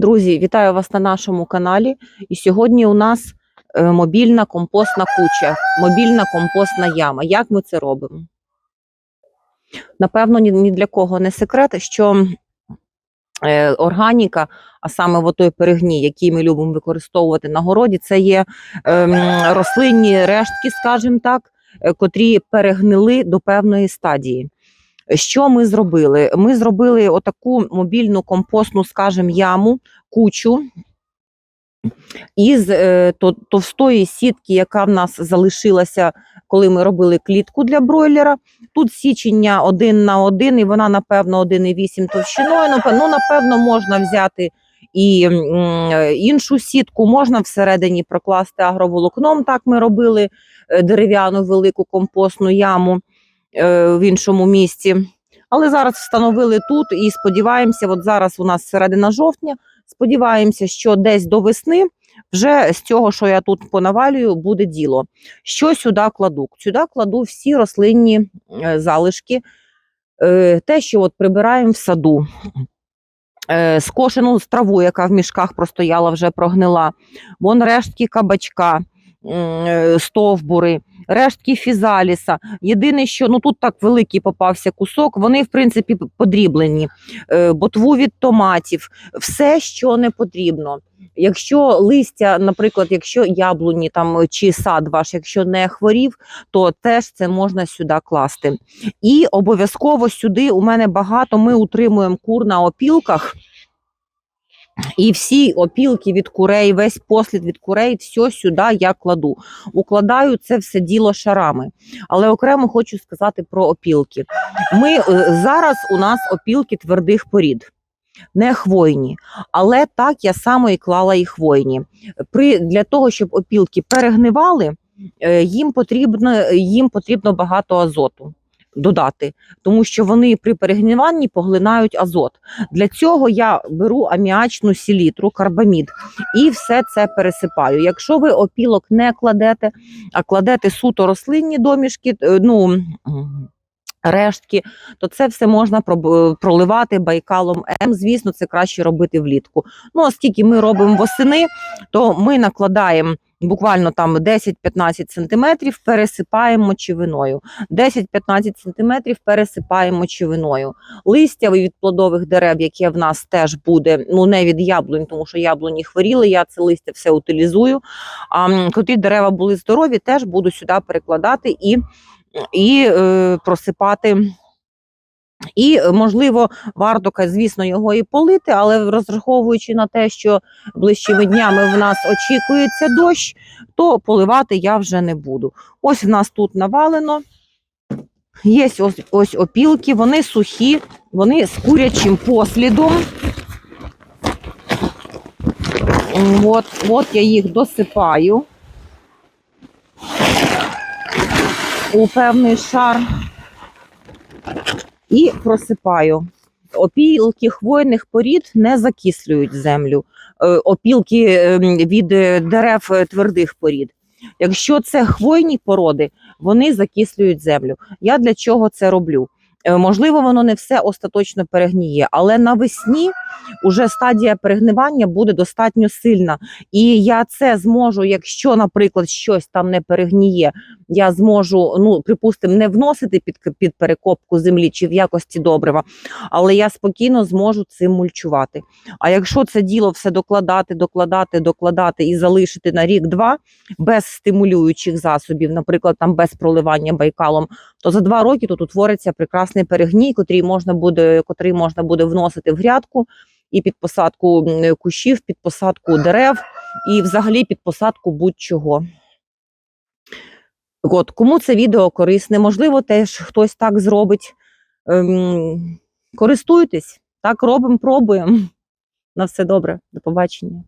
Друзі, вітаю вас на нашому каналі. І сьогодні у нас е, мобільна компостна куча, мобільна компостна яма. Як ми це робимо? Напевно, ні, для кого не секрет, що е, органіка, а саме в той перегній, який ми любимо використовувати на городі, це є ем, рослинні рештки, скажімо так, е, котрі перегнили до певної стадії. Що ми зробили? Ми зробили отаку мобільну компостну, скажімо, яму, кучу із е, то- товстої сітки, яка в нас залишилася, коли ми робили клітку для бройлера. Тут січення один на один, і вона, напевно, 1,8 товщиною. Ну, Ну, напевно, можна взяти і іншу сітку, можна всередині прокласти агроволокном. Так ми робили е, дерев'яну велику компостну яму в іншому місці. Але зараз встановили тут і сподіваємося, от зараз у нас середина жовтня. Сподіваємося, що десь до весни вже з цього, що я тут понавалюю, буде діло. Що сюди кладу? Сюди кладу всі рослинні е, залишки, е, те, що от прибираємо в саду. Е, Скошену траву, яка в мішках простояла, вже прогнила. Вон рештки кабачка, е, стовбури, рештки фізаліса. Єдине, що ну тут так великий попався кусок, вони в принципі подріблені. Е, Ботву від томатів, все, що не потрібно. Якщо листя, наприклад, якщо яблуні там чи сад ваш, якщо не хворів, то теж це можна сюди класти. І обов'язково сюди у мене багато. Ми утримуємо кур на опілках. І всі опілки від курей, весь послід від курей, все сюди я кладу. Укладаю це все діло шарами. Але окремо хочу сказати про опілки. Ми е, зараз у нас опілки твердих порід. Не хвойні, але так я само і клала і хвойні. При для того, щоб опілки перегнивали, е, їм потрібно їм потрібно багато азоту додати, тому що вони при перегниванні поглинають азот. Для цього я беру аміачну селітру, карбамід і все це пересипаю. Якщо ви опілок не кладете, а кладете суто рослинні домішки, е, ну. Рештки, то це все можна проливати байкалом М. Звісно, це краще робити влітку. Ну, оскільки ми робимо восени, то ми накладаємо буквально там 10-15 сантиметрів, пересипаємо мочевиною. 10-15 сантиметрів пересипаємо мочевиною. Листя від плодових дерев, яке в нас теж буде, ну не від яблунь, тому що яблуні хворіли, я це листя все утилізую. А котрі дерева були здорові, теж буду сюди перекладати і, і е, просипати. І, е, можливо, варто, звісно, його і полити, але розраховуючи на те, що ближчими днями в нас очікується дощ, то поливати я вже не буду. Ось в нас тут навалено. Є ось, ось опілки, вони сухі, вони з курячим послідом. От, от я їх досипаю у певний шар і просипаю. Опілки хвойних порід не закислюють землю. Е, Опілки ем, від е, дерев е, твердих порід. Якщо це хвойні породи, вони закислюють землю. Я для чого це роблю? Можливо, воно не все остаточно перегніє, але навесні уже стадія перегнивання буде достатньо сильна. І я це зможу, якщо, наприклад, щось там не перегніє, я зможу, ну припустимо, не вносити під, під перекопку землі чи в якості добрива, але я спокійно зможу цим мульчувати. А якщо це діло все докладати, докладати, докладати і залишити на рік-два без стимулюючих засобів, наприклад, там без проливання байкалом, то за два роки тут утвориться прекрасний перегній, котрий можна буде, котрий можна буде вносити в грядку і під посадку кущів, під посадку дерев, і взагалі під посадку будь-чого. От, кому це відео корисне, можливо, теж хтось так зробить. Ем, користуйтесь, так робимо, пробуємо. На все добре, до побачення.